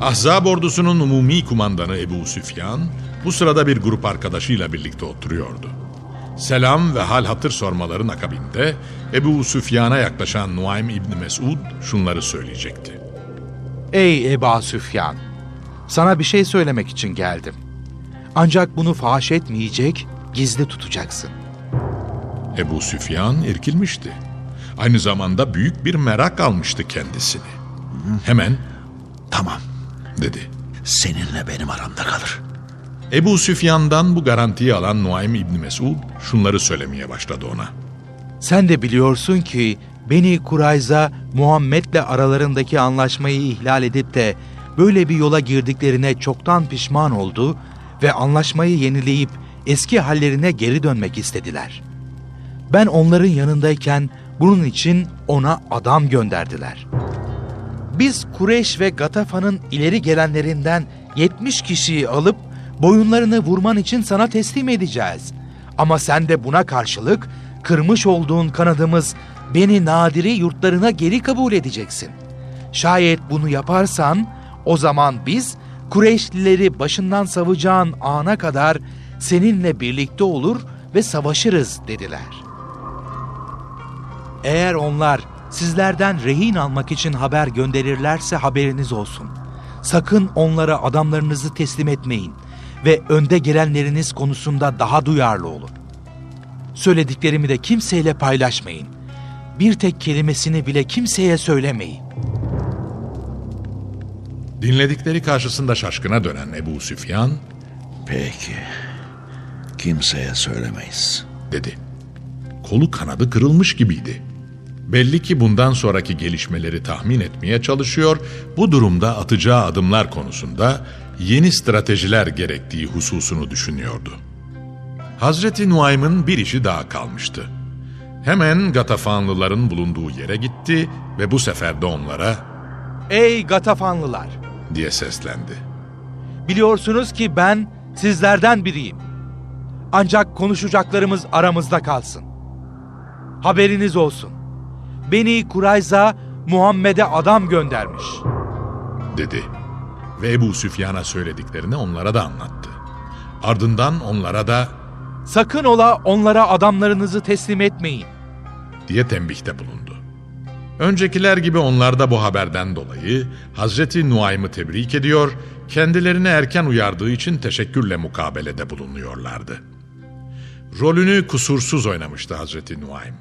Ahzab ordusunun umumi kumandanı Ebu Süfyan bu sırada bir grup arkadaşıyla birlikte oturuyordu. Selam ve hal hatır sormaların akabinde Ebu Süfyan'a yaklaşan Nuaym İbni Mesud şunları söyleyecekti. Ey Eba Süfyan! Sana bir şey söylemek için geldim. Ancak bunu faş etmeyecek, gizli tutacaksın. Ebu Süfyan irkilmişti. Aynı zamanda büyük bir merak almıştı kendisini. Hemen Tamam, dedi. seninle benim aramda kalır. Ebu Süfyan'dan bu garantiyi alan Nuaym İbni Mesud şunları söylemeye başladı ona. Sen de biliyorsun ki Beni Kurayza Muhammed'le aralarındaki anlaşmayı ihlal edip de böyle bir yola girdiklerine çoktan pişman oldu ve anlaşmayı yenileyip eski hallerine geri dönmek istediler. Ben onların yanındayken bunun için ona adam gönderdiler. Biz Kureş ve Gatafa'nın ileri gelenlerinden 70 kişiyi alıp boyunlarını vurman için sana teslim edeceğiz. Ama sen de buna karşılık kırmış olduğun kanadımız beni nadiri yurtlarına geri kabul edeceksin. Şayet bunu yaparsan o zaman biz Kureyşlileri başından savacağın ana kadar seninle birlikte olur ve savaşırız dediler. Eğer onlar sizlerden rehin almak için haber gönderirlerse haberiniz olsun. Sakın onlara adamlarınızı teslim etmeyin ve önde gelenleriniz konusunda daha duyarlı olun. Söylediklerimi de kimseyle paylaşmayın. Bir tek kelimesini bile kimseye söylemeyin. Dinledikleri karşısında şaşkına dönen Ebu Süfyan Peki, kimseye söylemeyiz. dedi. Kolu kanadı kırılmış gibiydi. Belli ki bundan sonraki gelişmeleri tahmin etmeye çalışıyor, bu durumda atacağı adımlar konusunda yeni stratejiler gerektiği hususunu düşünüyordu. Hazreti Nuaym'ın bir işi daha kalmıştı. Hemen Gatafanlıların bulunduğu yere gitti ve bu sefer de onlara Ey Gatafanlılar! diye seslendi. Biliyorsunuz ki ben sizlerden biriyim. Ancak konuşacaklarımız aramızda kalsın. Haberiniz olsun. Beni Kurayza Muhammed'e adam göndermiş. dedi. Ve Ebu Süfyan'a söylediklerini onlara da anlattı. Ardından onlara da Sakın ola onlara adamlarınızı teslim etmeyin. diye tembihte bulundu. Öncekiler gibi onlar da bu haberden dolayı Hazreti Nuaym'ı tebrik ediyor, kendilerini erken uyardığı için teşekkürle mukabelede bulunuyorlardı. Rolünü kusursuz oynamıştı Hazreti Nuaym.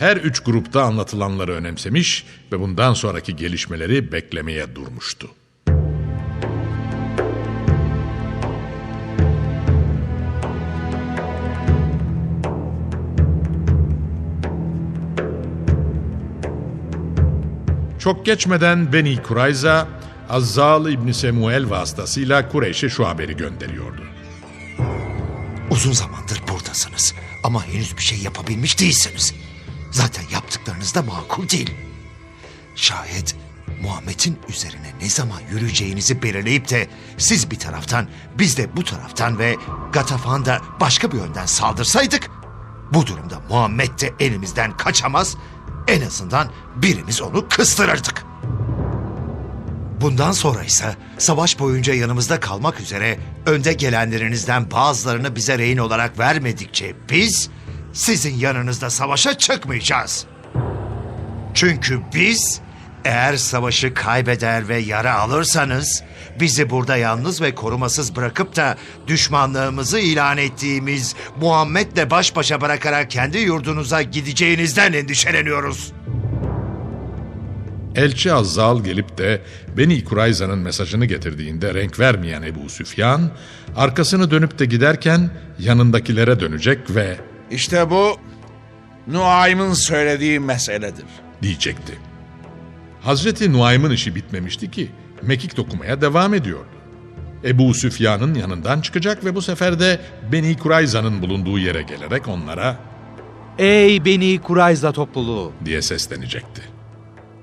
Her üç grupta anlatılanları önemsemiş ve bundan sonraki gelişmeleri beklemeye durmuştu. Çok geçmeden Beni Kurayza, Azzal İbni Semuel vasıtasıyla Kureyş'e şu haberi gönderiyordu. Uzun zamandır buradasınız ama henüz bir şey yapabilmiş değilsiniz. Zaten yaptıklarınız da makul değil. Şayet Muhammed'in üzerine ne zaman yürüyeceğinizi belirleyip de siz bir taraftan biz de bu taraftan ve Gatafan da başka bir yönden saldırsaydık bu durumda Muhammed de elimizden kaçamaz en azından birimiz onu kıstırırdık. Bundan sonra ise savaş boyunca yanımızda kalmak üzere önde gelenlerinizden bazılarını bize rehin olarak vermedikçe biz sizin yanınızda savaşa çıkmayacağız. Çünkü biz eğer savaşı kaybeder ve yara alırsanız bizi burada yalnız ve korumasız bırakıp da düşmanlığımızı ilan ettiğimiz Muhammed'le baş başa bırakarak kendi yurdunuza gideceğinizden endişeleniyoruz. Elçi Azzal gelip de Beni Kurayza'nın mesajını getirdiğinde renk vermeyen Ebu Süfyan, arkasını dönüp de giderken yanındakilere dönecek ve İşte bu Nuaym'ın söylediği meseledir. diyecekti. Hazreti Nuaym'ın işi bitmemişti ki mekik dokumaya devam ediyordu. Ebu Süfyan'ın yanından çıkacak ve bu sefer de Beni Kurayza'nın bulunduğu yere gelerek onlara Ey Beni Kurayza topluluğu! diye seslenecekti.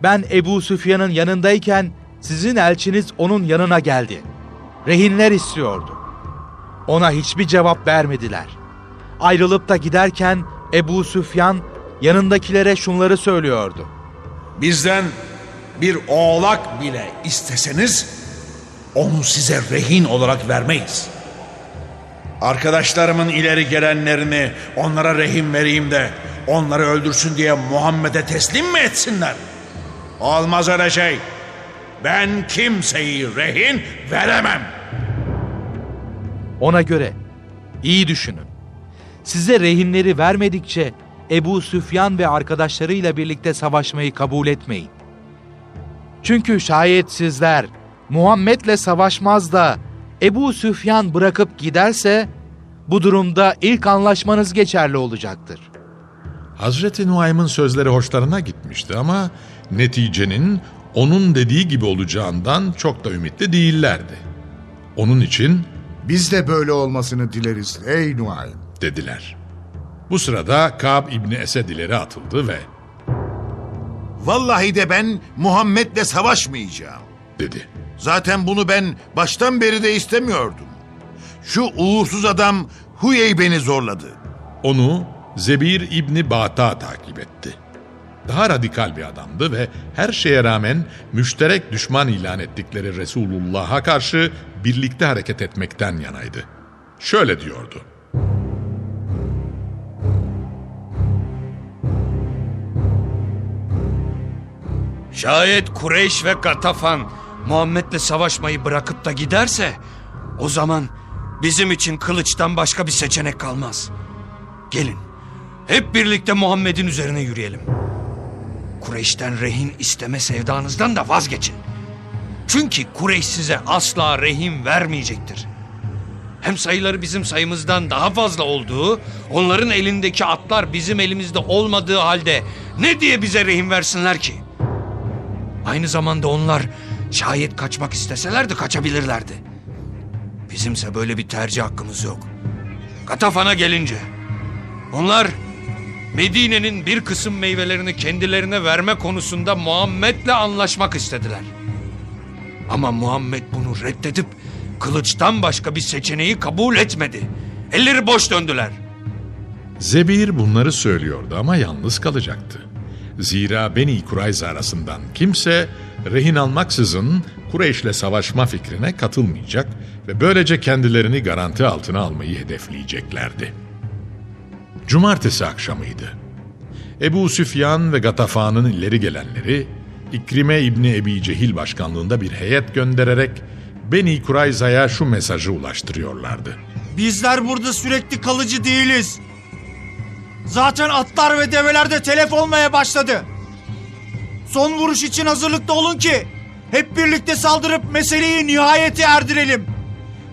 Ben Ebu Süfyan'ın yanındayken sizin elçiniz onun yanına geldi. Rehinler istiyordu. Ona hiçbir cevap vermediler. Ayrılıp da giderken Ebu Süfyan yanındakilere şunları söylüyordu. Bizden bir oğlak bile isteseniz onu size rehin olarak vermeyiz. Arkadaşlarımın ileri gelenlerini onlara rehin vereyim de onları öldürsün diye Muhammed'e teslim mi etsinler? Olmaz öyle şey. Ben kimseyi rehin veremem. Ona göre iyi düşünün. Size rehinleri vermedikçe Ebu Süfyan ve arkadaşlarıyla birlikte savaşmayı kabul etmeyin. Çünkü şayet sizler Muhammed'le savaşmaz da Ebu Süfyan bırakıp giderse bu durumda ilk anlaşmanız geçerli olacaktır. Hazreti Nuaym'ın sözleri hoşlarına gitmişti ama neticenin onun dediği gibi olacağından çok da ümitli değillerdi. Onun için Biz de böyle olmasını dileriz ey Nuaym. Dediler. Bu sırada Kab İbni Esed ileri atıldı ve Vallahi de ben Muhammed'le savaşmayacağım. dedi. Zaten bunu ben baştan beri de istemiyordum. Şu uğursuz adam Huyey beni zorladı. Onu Zebir İbni Bata takip etti. Daha radikal bir adamdı ve her şeye rağmen müşterek düşman ilan ettikleri Resulullah'a karşı birlikte hareket etmekten yanaydı. Şöyle diyordu. Şayet Kureyş ve Gatafan Muhammed'le savaşmayı bırakıp da giderse o zaman bizim için kılıçtan başka bir seçenek kalmaz. Gelin hep birlikte Muhammed'in üzerine yürüyelim. Kureyş'ten rehin isteme sevdanızdan da vazgeçin. Çünkü Kureyş size asla rehin vermeyecektir. Hem sayıları bizim sayımızdan daha fazla olduğu, onların elindeki atlar bizim elimizde olmadığı halde ne diye bize rehin versinler ki? Aynı zamanda onlar şayet kaçmak isteselerdi kaçabilirlerdi. Bizimse böyle bir tercih hakkımız yok. Katafan'a gelince onlar Medine'nin bir kısım meyvelerini kendilerine verme konusunda Muhammed'le anlaşmak istediler. Ama Muhammed bunu reddedip kılıçtan başka bir seçeneği kabul etmedi. Elleri boş döndüler. Zebir bunları söylüyordu ama yalnız kalacaktı. Zira Beni Kurayza arasından kimse rehin almaksızın Kureyş'le savaşma fikrine katılmayacak ve böylece kendilerini garanti altına almayı hedefleyeceklerdi. Cumartesi akşamıydı. Ebu Süfyan ve Gatafan'ın ileri gelenleri İkrime İbni Ebi Cehil başkanlığında bir heyet göndererek Beni Kurayza'ya şu mesajı ulaştırıyorlardı. Bizler burada sürekli kalıcı değiliz. Zaten atlar ve develer de telef olmaya başladı. Son vuruş için hazırlıklı olun ki hep birlikte saldırıp meseleyi nihayete erdirelim.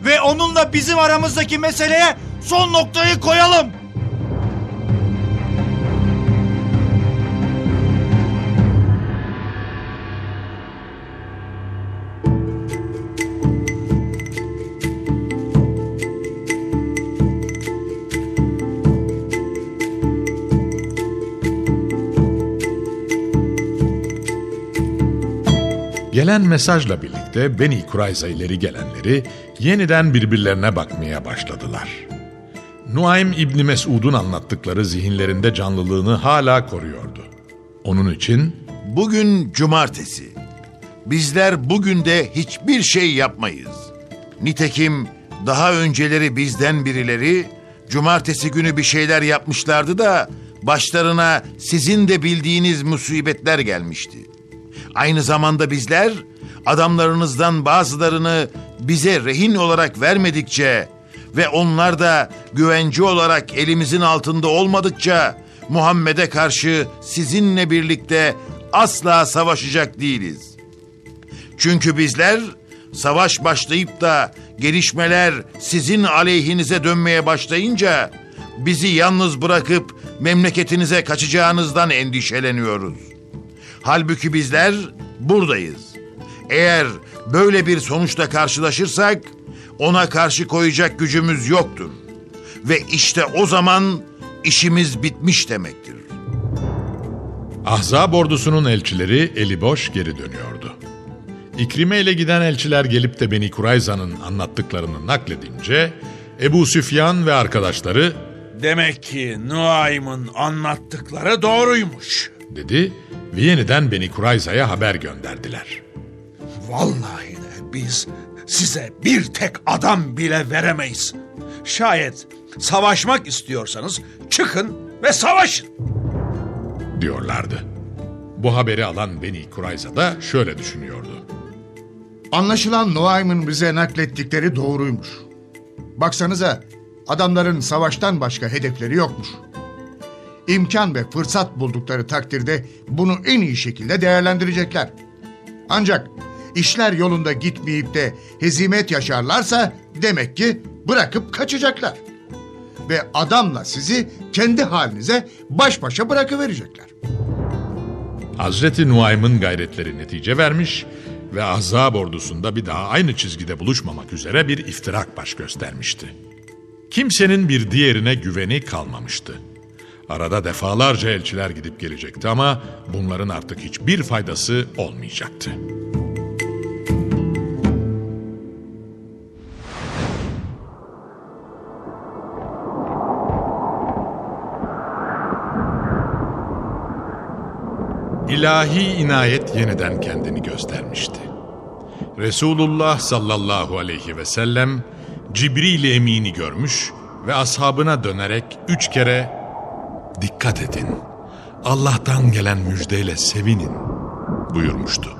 Ve onunla bizim aramızdaki meseleye son noktayı koyalım. Gelen mesajla birlikte Beni Kurayza ileri gelenleri yeniden birbirlerine bakmaya başladılar. Nuaym İbni Mesud'un anlattıkları zihinlerinde canlılığını hala koruyordu. Onun için Bugün cumartesi. Bizler bugün de hiçbir şey yapmayız. Nitekim daha önceleri bizden birileri cumartesi günü bir şeyler yapmışlardı da başlarına sizin de bildiğiniz musibetler gelmişti. Aynı zamanda bizler adamlarınızdan bazılarını bize rehin olarak vermedikçe ve onlar da güvence olarak elimizin altında olmadıkça Muhammed'e karşı sizinle birlikte asla savaşacak değiliz. Çünkü bizler savaş başlayıp da gelişmeler sizin aleyhinize dönmeye başlayınca bizi yalnız bırakıp memleketinize kaçacağınızdan endişeleniyoruz. Halbuki bizler buradayız. Eğer böyle bir sonuçla karşılaşırsak ona karşı koyacak gücümüz yoktur. Ve işte o zaman işimiz bitmiş demektir. Ahzab ordusunun elçileri eli boş geri dönüyordu. İkrime ile giden elçiler gelip de Beni Kurayza'nın anlattıklarını nakledince Ebu Süfyan ve arkadaşları Demek ki Nuaym'ın anlattıkları doğruymuş. dedi ve yeniden Beni Kurayza'ya haber gönderdiler. Vallahi de biz size bir tek adam bile veremeyiz. Şayet savaşmak istiyorsanız çıkın ve savaşın. diyorlardı. Bu haberi alan Beni Kurayza da şöyle düşünüyordu. Anlaşılan Noaim'in bize naklettikleri doğruymuş. Baksanıza adamların savaştan başka hedefleri yokmuş. İmkan ve fırsat buldukları takdirde bunu en iyi şekilde değerlendirecekler. Ancak işler yolunda gitmeyip de hezimet yaşarlarsa demek ki bırakıp kaçacaklar. Ve adamla sizi kendi halinize baş başa bırakıverecekler. Hazreti Nuaym'ın gayretleri netice vermiş ve Ahzab ordusunda bir daha aynı çizgide buluşmamak üzere bir iftirak baş göstermişti. Kimsenin bir diğerine güveni kalmamıştı. Arada defalarca elçiler gidip gelecekti ama bunların artık hiçbir faydası olmayacaktı. İlahi inayet yeniden kendini göstermişti. Resulullah sallallahu aleyhi ve sellem Cibril Emin'i görmüş ve ashabına dönerek üç kere dikkat edin, Allah'tan gelen müjdeyle sevinin buyurmuştu.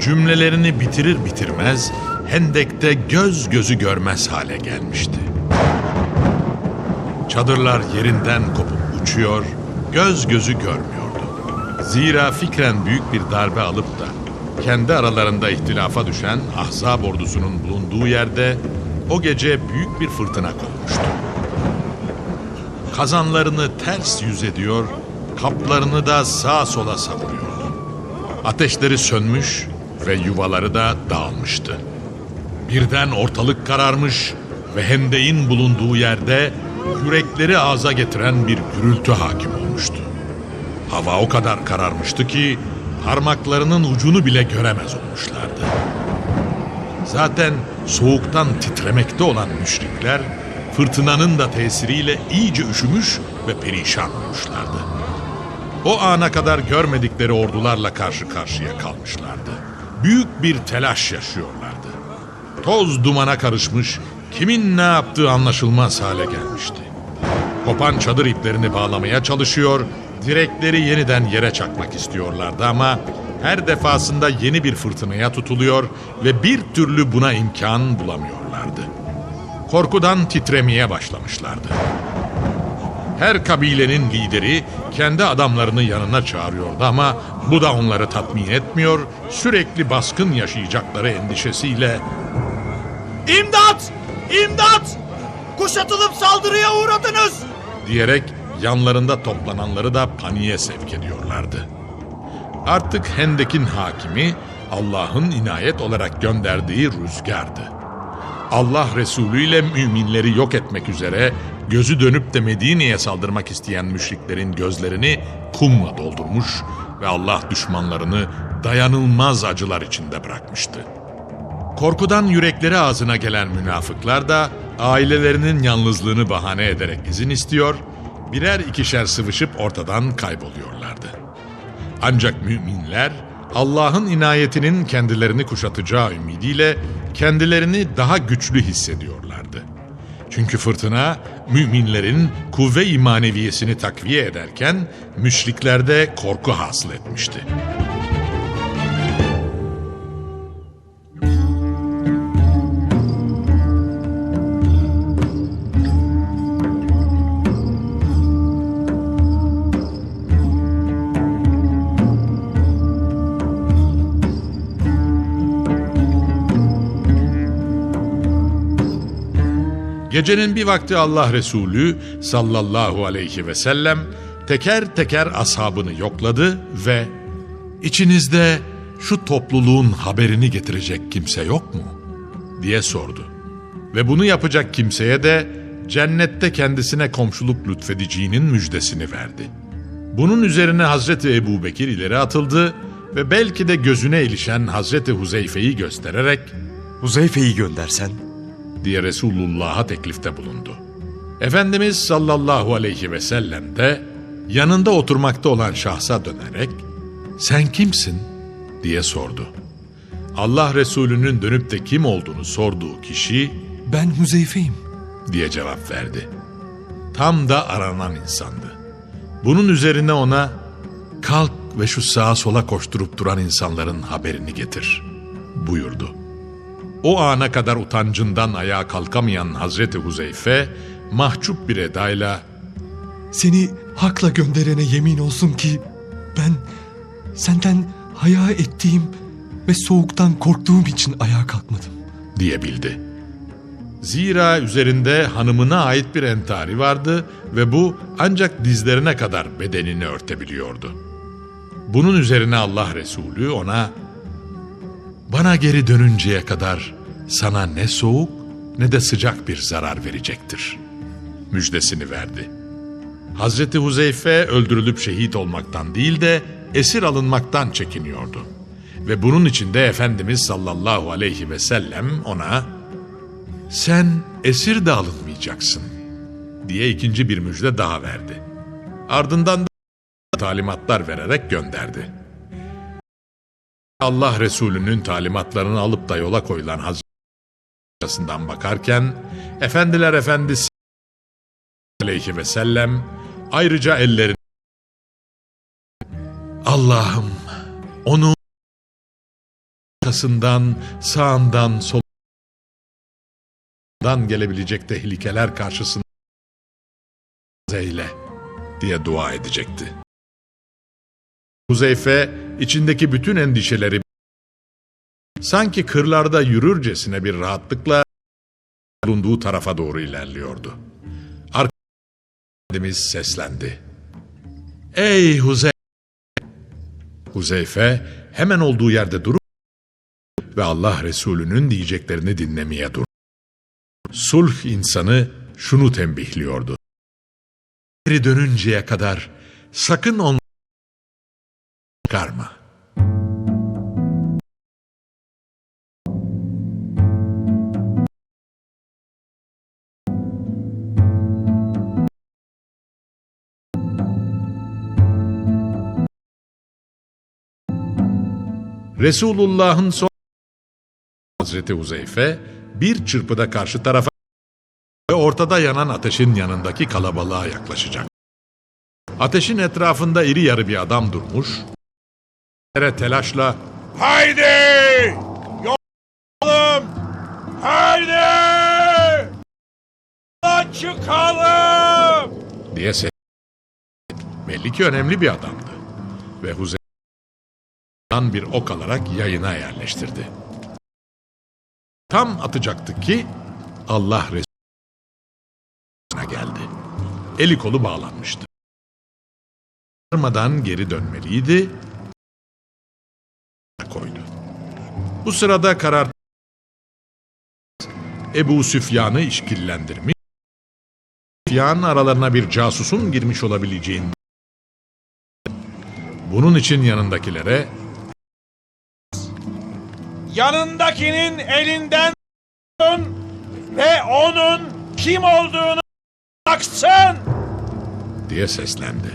Cümlelerini bitirir bitirmez Hendek'te göz gözü görmez hale gelmişti. Çadırlar yerinden kopup uçuyor, göz gözü görmüyordu. Zira fikren büyük bir darbe alıp da kendi aralarında ihtilafa düşen Ahzab ordusunun bulunduğu yerde o gece büyük bir fırtına kopmuştu. Kazanlarını ters yüz ediyor, kaplarını da sağa sola savuruyordu. Ateşleri sönmüş ve yuvaları da dağılmıştı. Birden ortalık kararmış ve hendeğin bulunduğu yerde yürekleri ağza getiren bir gürültü hakim olmuştu. Hava o kadar kararmıştı ki parmaklarının ucunu bile göremez olmuşlardı. Zaten soğuktan titremekte olan müşrikler fırtınanın da tesiriyle iyice üşümüş ve perişan olmuşlardı. O ana kadar görmedikleri ordularla karşı karşıya kalmışlardı. Büyük bir telaş yaşıyorlardı. Toz dumana karışmış, kimin ne yaptığı anlaşılmaz hale gelmişti. Kopan çadır iplerini bağlamaya çalışıyor, direkleri yeniden yere çakmak istiyorlardı ama her defasında yeni bir fırtınaya tutuluyor ve bir türlü buna imkan bulamıyorlardı. Korkudan titremeye başlamışlardı. Her kabilenin lideri kendi adamlarını yanına çağırıyordu ama bu da onları tatmin etmiyor, sürekli baskın yaşayacakları endişesiyle İmdat! İmdat! Kuşatılıp saldırıya uğradınız! diyerek yanlarında toplananları da paniğe sevk ediyorlardı. Artık Hendek'in hakimi Allah'ın inayet olarak gönderdiği rüzgardı. Allah Resulü ile müminleri yok etmek üzere gözü dönüp de Medine'ye saldırmak isteyen müşriklerin gözlerini kumla doldurmuş ve Allah düşmanlarını dayanılmaz acılar içinde bırakmıştı. Korkudan yürekleri ağzına gelen münafıklar da ailelerinin yalnızlığını bahane ederek izin istiyor, birer ikişer sıvışıp ortadan kayboluyorlardı. Ancak müminler Allah'ın inayetinin kendilerini kuşatacağı ümidiyle kendilerini daha güçlü hissediyorlardı. Çünkü fırtına müminlerin kuvve imaneviyesini takviye ederken müşriklerde korku hasıl etmişti. Gecenin bir vakti Allah Resulü sallallahu aleyhi ve sellem teker teker ashabını yokladı ve içinizde şu topluluğun haberini getirecek kimse yok mu? diye sordu. Ve bunu yapacak kimseye de cennette kendisine komşuluk lütfedeceğinin müjdesini verdi. Bunun üzerine Hazreti Ebu Bekir ileri atıldı ve belki de gözüne ilişen Hazreti Huzeyfe'yi göstererek Huzeyfe'yi göndersen diye Resulullah'a teklifte bulundu. Efendimiz sallallahu aleyhi ve sellem de yanında oturmakta olan şahsa dönerek sen kimsin diye sordu. Allah Resulü'nün dönüp de kim olduğunu sorduğu kişi Ben Huzeyfe'yim. diye cevap verdi. Tam da aranan insandı. Bunun üzerine ona kalk ve şu sağa sola koşturup duran insanların haberini getir buyurdu. O ana kadar utancından ayağa kalkamayan Hazreti Huzeyfe mahcup bir edayla Seni hakla gönderene yemin olsun ki ben senden haya ettiğim ve soğuktan korktuğum için ayağa kalkmadım. diyebildi. Zira üzerinde hanımına ait bir entari vardı ve bu ancak dizlerine kadar bedenini örtebiliyordu. Bunun üzerine Allah Resulü ona bana geri dönünceye kadar sana ne soğuk ne de sıcak bir zarar verecektir. Müjdesini verdi. Hazreti Huzeyfe öldürülüp şehit olmaktan değil de esir alınmaktan çekiniyordu. Ve bunun için de Efendimiz sallallahu aleyhi ve sellem ona sen esir de alınmayacaksın diye ikinci bir müjde daha verdi. Ardından da talimatlar vererek gönderdi. Allah Resulü'nün talimatlarını alıp da yola koyulan Hazreti arkasından bakarken Efendiler Efendisi aleyhi ve sellem ayrıca ellerini Allah'ım onu arkasından, sağından, solundan gelebilecek tehlikeler karşısında eyle diye dua edecekti. Huzeyfe içindeki bütün endişeleri sanki kırlarda yürürcesine bir rahatlıkla bulunduğu tarafa doğru ilerliyordu. Arkadaşımız seslendi. Ey Huzeyfe! Huzeyfe hemen olduğu yerde durup ve Allah Resulü'nün diyeceklerini dinlemeye dur. Sulh insanı şunu tembihliyordu. Geri dönünceye kadar sakın onu Resulullah'ın son Hazreti Huzeyfe bir çırpıda karşı tarafa ve ortada yanan ateşin yanındaki kalabalığa yaklaşacak. Ateşin etrafında iri yarı bir adam durmuş. Yere telaşla Haydi! Yolalım! Haydi! Yola çıkalım! diye ses. Belli ki önemli bir adamdı. Ve Huzeyfe'den bir ok alarak yayına yerleştirdi. Tam atacaktı ki Allah Resulü'ne geldi. Eli kolu bağlanmıştı. Varmadan geri dönmeliydi. koydu. Bu sırada karar Ebu Süfyan'ı işkillendirmiş. Süfyan aralarına bir casusun girmiş olabileceğini bunun için yanındakilere Yanındakinin elinden ve onun kim olduğunu baksın! diye seslendi.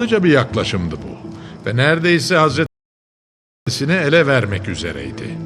Hızlıca bir yaklaşımdı bu ve neredeyse Hazretisi'ni ele vermek üzereydi.